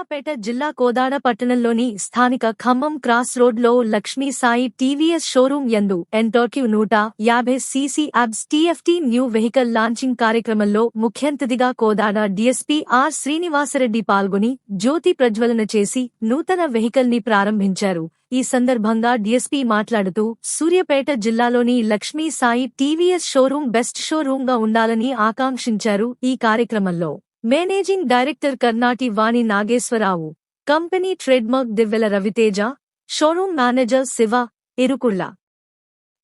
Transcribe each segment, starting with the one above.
Suryapet జిల్లా కోదాడ పట్టణంలోని స్థానిక ఖమ్మం క్రాస్ రోడ్లో లక్ష్మీ సాయి టీవీఎస్ షోరూం యందు ఎంటోక్యూ నూట యాభై cc ABS TFT new vehicle launching కార్యక్రమంలో ముఖ్యంతిథిగా కోదాడ డీఎస్పీ ఆర్ శ్రీనివాసరెడ్డి పాల్గొని జ్యోతి ప్రజ్వలన చేసి నూతన వెహికల్ని ప్రారంభించారు. ఈ సందర్భంగా డీఎస్పీ మాట్లాడుతూ సూర్యాపేట జిల్లాలోని Lakshmi Sai TVS showroom best షోరూంగా ఉండాలని ఆకాంక్షించారు ఈ కార్యక్రమంలో. Managing director Karnati Vani Nageswara Rao. Company trademark Divvela Raviteja showroom manager Siva Irukulla.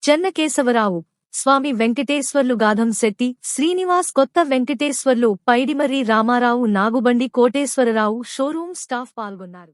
Chennakesava Rao Swamy Venkateswarlu Gadham Shetty Srinivas Kotha Venkateswarlu Paidimarri Rama Rao Nagubandi Koteswara Rao showroom staff పాల్గొన్నారు.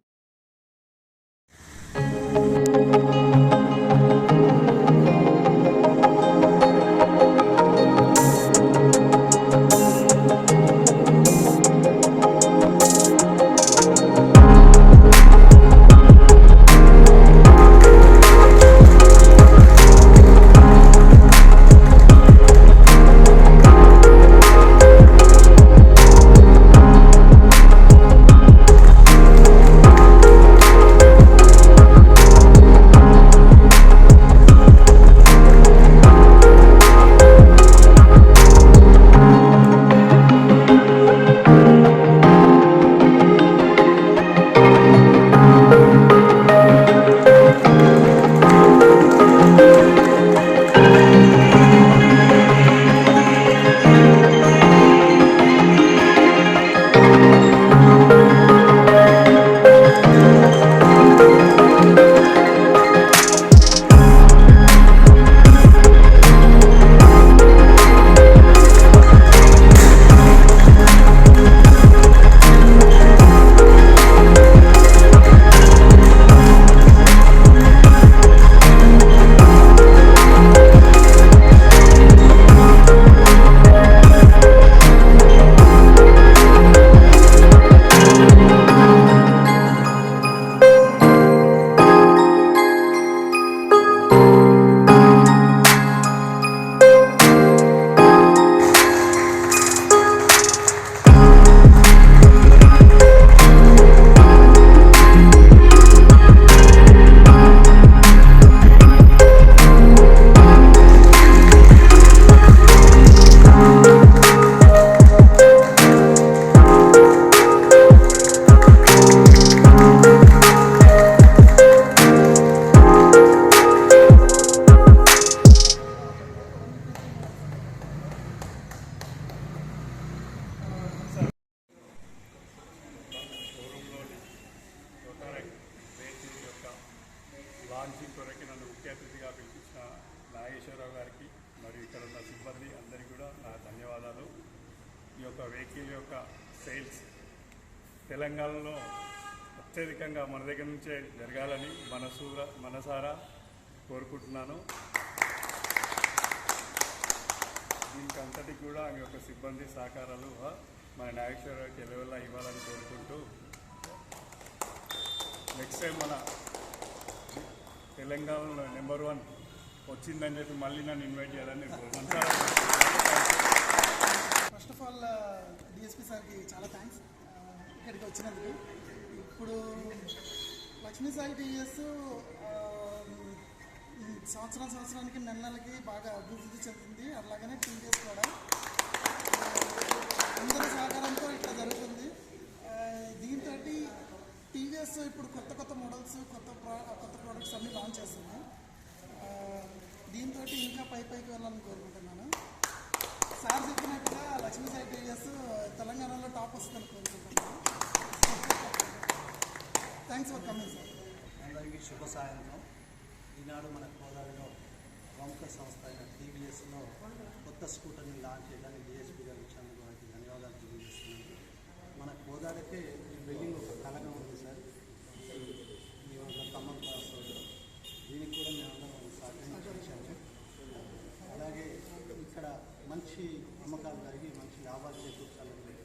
ఒక vehicle యొక్క sales తెలంగాణలో అత్యధికంగా మన దగ్గర నుంచే జరగాలని మనసూర మనసారా కోరుకుంటున్నాను. దీనికంతటి అంతటికి కూడా మీ యొక్క సిబ్బంది సహకారాలు మన నాగేశ్వరరావుకి ఎలవెల్లా ఇవ్వాలని కోరుకుంటూ నెక్స్ట్ టైం మన తెలంగాణలో నెంబర్ వన్ వచ్చిందని చెప్పి మళ్ళీ నన్ను ఇన్వైట్ చేయాలని కోరుకుంటాను కోరుకుంటున్నాను. ఫస్ట్ ఆఫ్ ఆల్ డిఎస్పీ సార్కి చాలా థ్యాంక్స్ uh, ఇక్కడికి వచ్చినందుకు. ఇప్పుడు లక్ష్మీ సాయి టీవీఎస్ uh, సంవత్సరం సంవత్సరానికి నెల నెలకి బాగా అభివృద్ధి చెందుతుంది అలాగనే టీవీఎస్ కూడా. Uh, అందరి సహకారంతో ఇట్లా జరుగుతుంది. దీంతో టీవీఎస్ ఇప్పుడు కొత్త కొత్త మోడల్స్ కొత్త ప్రా కొత్త ప్రోడక్ట్స్ అన్నీ లాంచ్ చేస్తుంది దీంతో ఇంకా పై పైకి వెళ్ళాలని కోరుకుంటున్నాను. సార్ చెప్పినట్టుగా లక్ష్మీ సాయి టీవీఎస్ తెలంగాణలో టాప్ వస్తుందని కోరుకుంటున్నాను. థ్యాంక్స్ ఫర్ కమింగ్ సార్ అందరికీ శుభ సాయంత్రం. ఈనాడు మన గోదావరిలో ప్రముఖ సంస్థ అయిన టీవీఎస్లో కొత్త స్కూటర్ని లాంచ్ చేయడానికి డిఎస్పీ मंत्री आवाज़